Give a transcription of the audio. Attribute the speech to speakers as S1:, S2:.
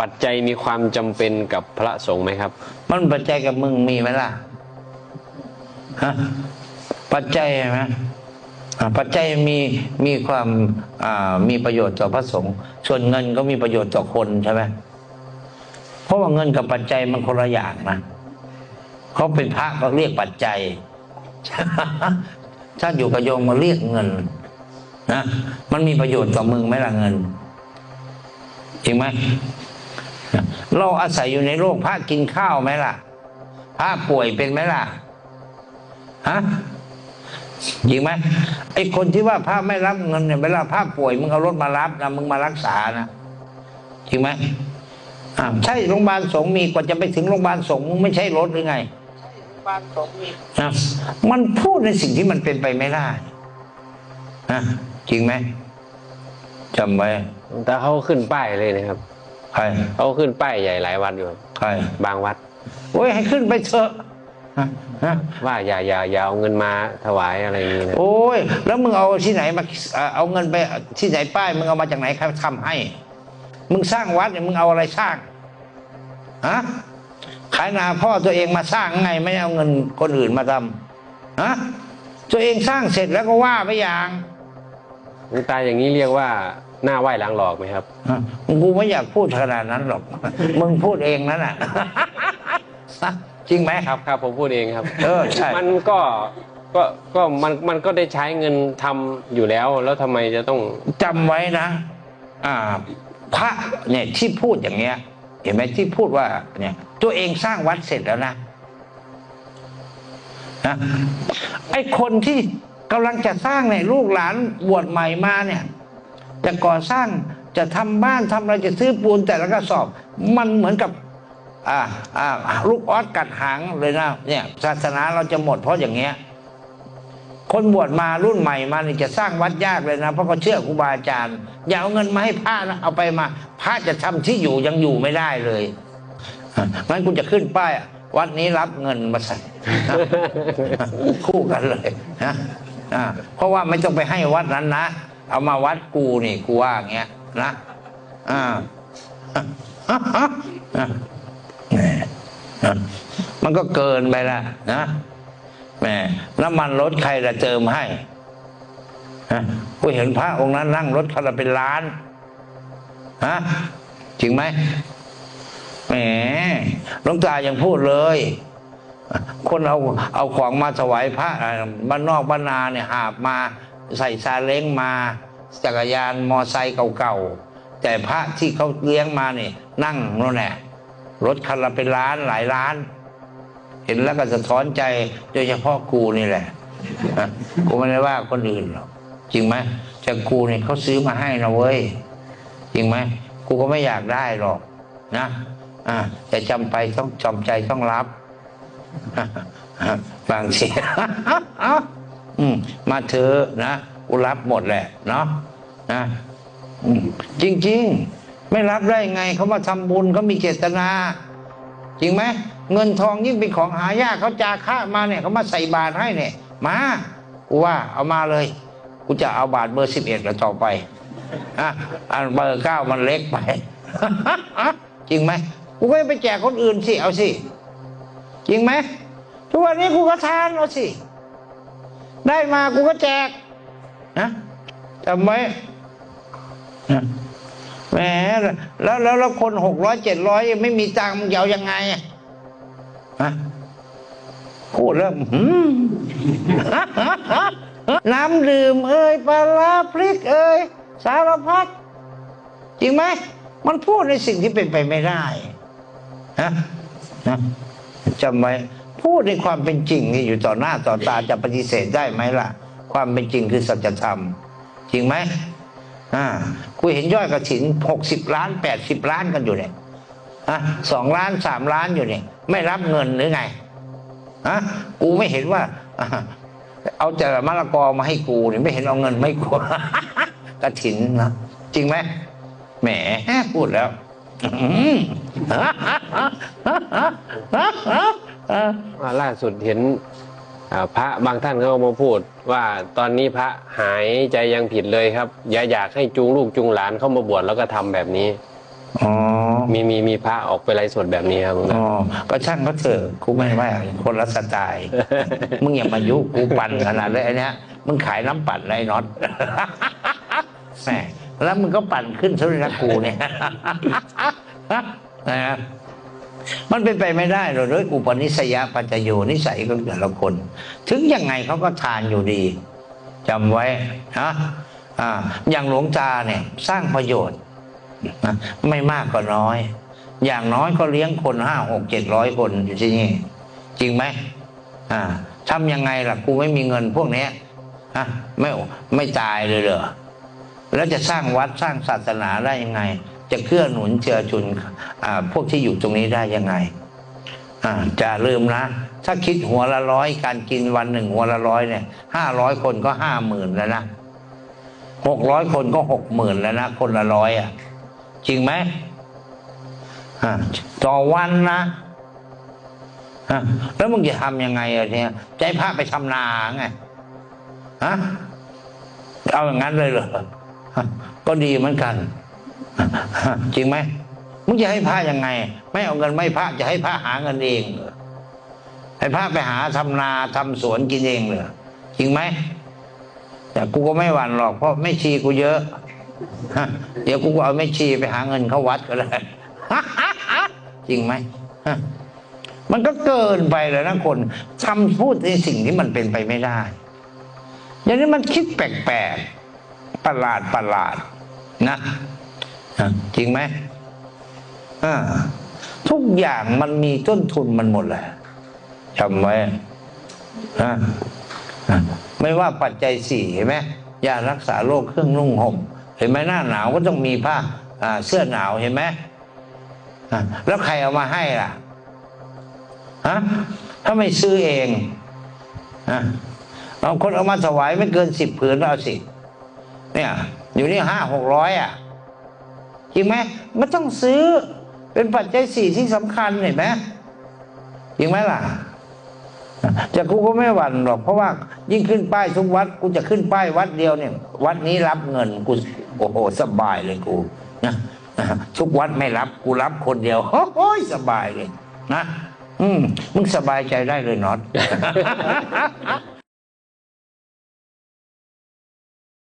S1: ปัจจัยมีความจำเป็นกับพระสงฆ์ไหมครับ
S2: มันปัจจัยกับมึงมีไหมล่ะฮะปัจจัยใช่ไหมปัจจัยมีมีความอ่ามีประโยชน์ต่อพระสงฆ์ส่วนเงินก็มีประโยชน์ต่อคนใช่ไหมเพราะว่าเงินกับปัจจัยมันคนละอย่างนะเขาเป็นพระก็เรียกปัจจัยถ้าอยู่กับโยมมาเรียกเงินนะมันมีประโยชน์ต่อมึงไหมล่ะเงินจริงไหม เราอาศัยอยู่ในโลกพระกินข้าวไหมล่ะ พระป่วยเป็นไหมล่ะฮะจริงไหมไอ้คนที่ว่าพระไม่รับเงินเนี่ยเวลาพระป่วยมึงเอารถมารับนะมึงมารักษานะจริงไหมอ่าใช่โรงพยาบาลสงฆ์มีกว่าจะไปถึงโรงพยาบาลสงฆ์มึงไม่ใช่รถหรือไงนะมันพูดในสิ่งที่มันเป็นไปไม่ได้นะจริงไหมจำไว้
S1: แต่เขาขึ้นป้ายเลยนะครับ
S2: ใคร
S1: เขาขึ้นป้ายใหญ่หลายวัดอยู่ครับ
S2: ใคร
S1: บางวัด
S2: โอ้ยให้ขึ้นไปเถอะฮะฮะ
S1: ว่าอย่าอย่าอย่าเอาเงินมาถวายอะไรอย่างนี้นะ
S2: โอ้ยแล้วมึงเอาที่ไหนมาเอ่อเอาเงินไปที่ไหนป้ายมึงเอามาจากไหนใครทำให้ มึงสร้างวัดเนี่ยมึงเอาอะไรสร้างฮะขายนาพ่อตัวเองมาสร้างไง ไม่เอาเงินคนอื่นมาทำฮะตัวเองสร้างเสร็จแล้วก็ว่าไปอย่าง
S1: หลวงตาอย่างนี้เรียกว่าหน้าไหว้หลังหลอกไหมครับ
S2: ฮะกูไม่อยากพูดขนาดนั้นหรอก มึงพูดเองนั่นน่ะจริงไหม
S1: ครับครับผมพูดเองครับ
S2: เออใช่
S1: มันก็ก็ก็มันมันก็ได้ใช้เงินทำอยู่แล้ว แล้วทำไมจะต้อง
S2: จำไว้นะ อ่า พระเนี่ยที่พูดอย่างเงี้ย เห็นไหมที่พูดว่า เนี่ย ตัวเองสร้างวัดเสร็จแล้วนะนะไอ้คนที่ กำลังจะสร้างเนี่ยลูกหลานบวชใหม่มาเนี่ยจะก่อสร้างจะทำบ้านทำอะไรจะซื้อปูนแต่ละกระสอบ มันเหมือนกับอ่าอ่าลูกออสกัดหางเลยนะเนี่ยศาสนาเราจะหมดเพราะอย่างเงี้ยคนบวชมารุ่นใหม่มานี่จะสร้างวัดยากเลยนะ เพราะเขาเชื่อครูบาอาจารย์ อย่าเอาเงินมาให้พระนะเอาไปมาพระจะทำที่อยู่ยังอยู่ไม่ได้เลยงั้นคุณจะขึ้นป้ายวัดนี้รับเงินมาใส่คู่กันเลยนะ อ่าเพราะว่าไม่ต้องไปให้วัดนั้นนะ เอามาวัดกูนี่กูว่าอย่างเงี้ยนะอ่ามันก็เกินไปละนะแหมน้ำมันรถใครจะเติมให้กูเห็นพระองค์นั้นนั่งรถคันละเป็นล้านฮะจริงไหมแหมหลวงตายังพูดเลย คนเอาเอาของมาถวายพระบ้านนอกบ้านนาเนี่ยหาบมาใส่ซาเล้งมาจักรยานมอไซค์เก่าๆแต่พระที่เขาเลี้ยงมาเนี่ยนั่งโน่นแหละรถคันละเป็นล้านหลายล้าน เห็นแล้วก็สะท้อนใจโดยเฉพาะกูนี่แหละกูไม่ได้ว่าคนอื่นหรอกจริงไหมแต่กูเนี่ยเขาซื้อมาให้นะเว้ยจริงไหมกูก็ไม่อยากได้หรอกนะอ่าแต่จำไปต้องจำใจต้องรับ บางทีมาเถอะนะกูรับหมดแหละเนาะนะจริง ๆ ไม่รับได้ไงเขามาทำบุญเขามีเจตนา จริงไหมเงินทองยิ่งเป็นของหายากเขาจาค่ามาเนี่ยเขามาใส่บาตรให้เนี่ยมากูว่าเอามาเลยกูจะเอาบาทเบอร์สิบเอ็ดแล้วต่อไปอะอันเบอร์เก้ามันเล็กไปจริงไหมกูก็ไปแจกคนอื่นสิเอาสิ จริงไหมทุกวันนี้กูก็ทานเอาสิ ได้มากูก็แจกนะจำไว้นะแหมแล้วแล้วแล้วคนหกร้อยเจ็ดร้อยไม่มีตังค์มึงเอายังไงอะฮะพูดแล้วน้ำดื่มเอ้ยปลาร้าพริกเอ้ยสารพัดจริงไหม มันพูดในสิ่งที่เป็นไปไม่ได้ฮะนะ จำไว้พูดในความเป็นจริงนี่อยู่ต่อหน้าต่อตาจะปฏิเสธได้ไหมล่ะ ความเป็นจริงคือสัจธรรม จริงไหมอ่ากูเห็นยอดกระถินหกสิบล้านแปดสิบล้านกันอยู่เนี่ยอะสองล้านสามล้านอยู่เนี่ยไม่รับเงินหรือไงอะกูไม่เห็นว่าเอาแต่มะละกอมาให้กูเนี่ยไม่เห็นเอาเงินไม่กูกระถินนะจริงไหมแหมพูดแล้ว
S1: ล่าสุดเห็นอ่าพระบางท่านเขามาพูดว่าตอนนี้พระหายใจยังผิดเลยครับ อย่าอยากให้จูงลูกจูงหลานเข้ามาบวชแล้วก็ทำแบบนี้
S2: อ๋อ
S1: มีมีมีพระออกไปไลฟ์สดแบบนี้ครับหลวงตา
S2: อ๋อก็ช่างเขาเถอะกูไม่ว่าคนละสไตล์มึงอย่ามายุกูปั่นขนาดเลยไอ้เนี้ยมึงขายน้ำปั่นไรน็อตแหม แล้วมึงก็ปั่นขึ้นซะเลยนะกูเนี่ยนะมันเป็นไปไม่ได้หรอกด้วยอุปนิสัยปัจจโยนิสัยของแต่ละคน ถึงยังไงเขาก็ทานอยู่ดีจำไว้นะอ่าอย่างหลวงตาเนี่ย สร้างประโยชน์นะไม่มากก็น้อย อย่างน้อยก็เลี้ยงคนห้าหกเจ็ดร้อยคนอยู่ที่นี่ จริงไหมอ่าทำยังไงล่ะกูไม่มีเงินพวกเนี้ยฮะไม่ไม่ตายเลยเหรอ แล้วจะสร้างวัดสร้างศาสนาได้ยังไง จะเกื้อหนุนเจือจุนพวกที่อยู่ตรงนี้ได้ยังไงจะลืมนะ ถ้าคิดหัวละร้อยการกินวันหนึ่งหัวละร้อยเนี่ยห้าร้อยคนก็ห้าหมื่นแล้วนะหกร้อยคนก็หกหมื่นแล้วนะ คนละร้อยอะ จริงไหมต่อวันนะะแล้วมึงจะทำยังไงอะเนี่ยให้พระไปทำนาไงฮะเอาอย่างนั้นเลยเหรอ ก็ดีเหมือนกัน จริงไหมมึงจะให้พระยังไง ไม่เอาเงินไม่พระจะให้พระหาเงินเองเหรอให้พระไปหาทำนาทำสวนกินเองเหรอจริงไหมแต่กูก็ไม่หวั่นหรอกเพราะไม่ชีกูเยอะเดี๋ยวกูก็เอาไม่ชีไปหาเงินเข้าวัดก็ได้จริงไหมมันก็เกินไปเลยนะคนทำพูดในสิ่งที่มันเป็นไปไม่ได้อย่างนี้มันคิดแปลกๆ ประหลาดประหลาดนะฮะจริงไหมอ่าทุกอย่างมันมีต้นทุนมันหมดแหละจำไว้ฮะอะไม่ว่าปัจจัยสี่เห็นไหมยารักษาโรคเครื่องนุ่งห่มเห็นไหมหน้าหนาวก็ต้องมีผ้าอ่าเสื้อหนาวเห็นไหมอะแล้วใครเอามาให้ล่ะฮะถ้าไม่ซื้อเองอะเอาคนเอามาถวายไม่เกินสิบผืนเอาสิ เนี่ย อยู่นี่ห้าหกร้อยอะจริงไหมมันต้องซื้อเป็นปัจจัยสี่ที่สำคัญเห็นไหมจริงไหมล่ะแต่กูก็ไม่หวั่นหรอกเพราะว่ายิ่งขึ้นป้ายทุกวัดกูจะขึ้นป้ายวัดเดียวเนี่ย วัดนี้รับเงินกูโอ้โหสบายเลยกูนะทุกวัดไม่รับกูรับคนเดียวโอ้ยสบายเลยนะ อืมมึงสบายใจได้เลยน็อต